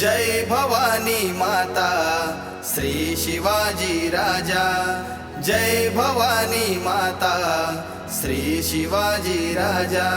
जय भवानी माता श्री शिवाजी राजा। जय भवानी माता श्री शिवाजी राजा।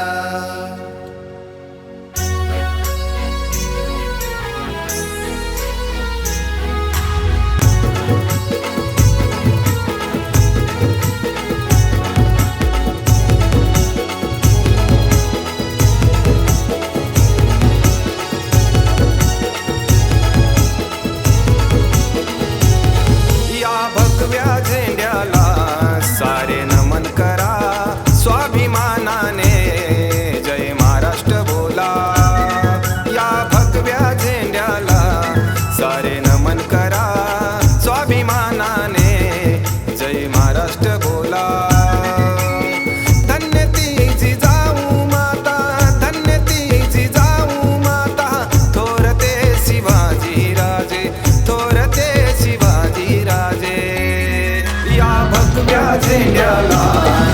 उभ्या झेंड्याला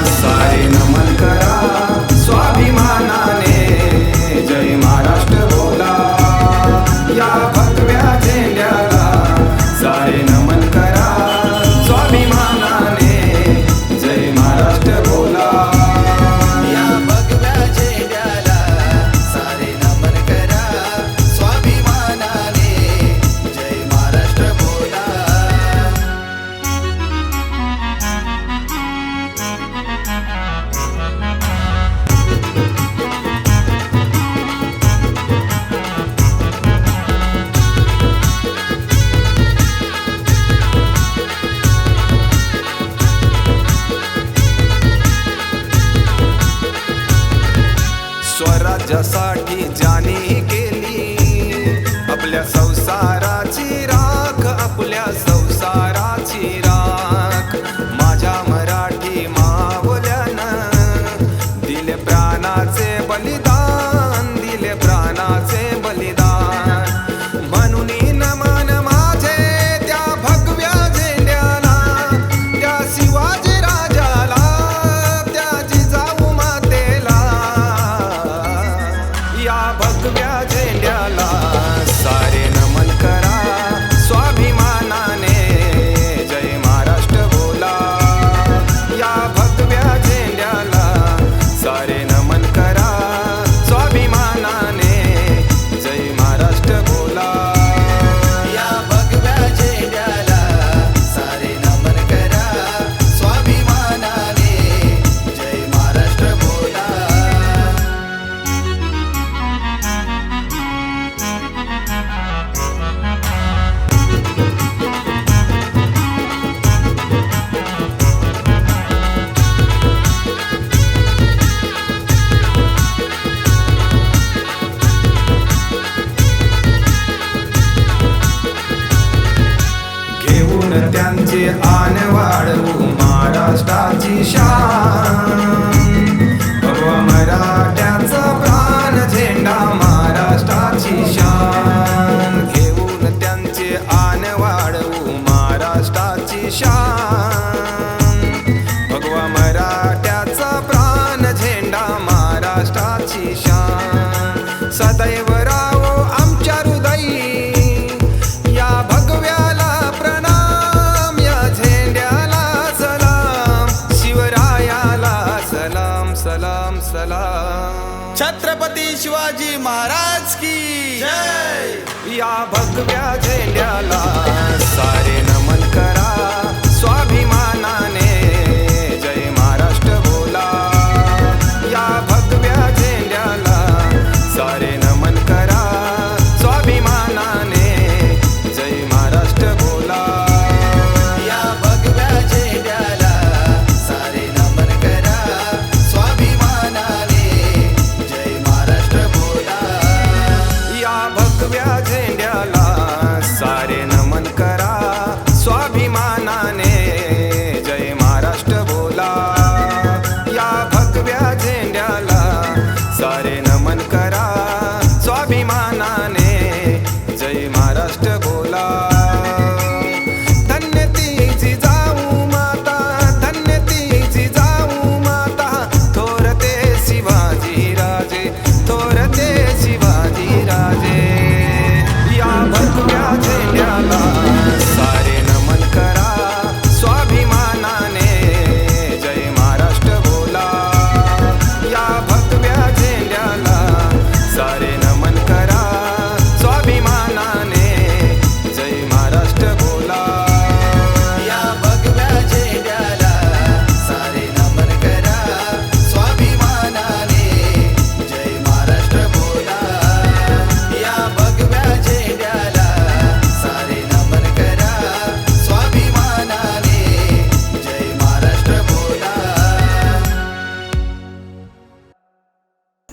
सारे नमन करा स्वाभिमानाने. जय महाराष्ट्र बोला. या भगव्या झेंड्याला राज्यासाठी जाने केली आपल्या संसाराची राख आपल्या संसारा मान वाढवू महाराष्ट्राची शान. मराठ्याचा प्राण झेंडा महाराष्ट्राची शान. घेऊन त्यांचे आन वाढवू महाराष्ट्राची मराठ्याचा झेंडा महाराष्ट्राची शान. सदैव सलाम। छत्रपती शिवाजी महाराज की जय। या भगव्या झेंड्याला सारे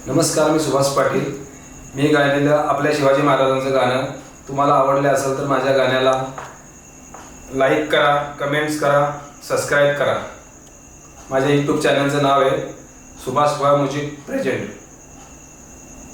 नमस्कार मी सुभाष पाटील. मी गायलेलं आपल्या शिवाजी महाराजांचं गाणं. तुम्हाला आवडले असेल तर माझ्या गाण्याला लाईक करा कमेंट्स करा सबस्क्राईब करा. माझ्या यूट्यूब चॅनलचं नाव आहे सुभाष भा म्युझिक प्रेझेंट.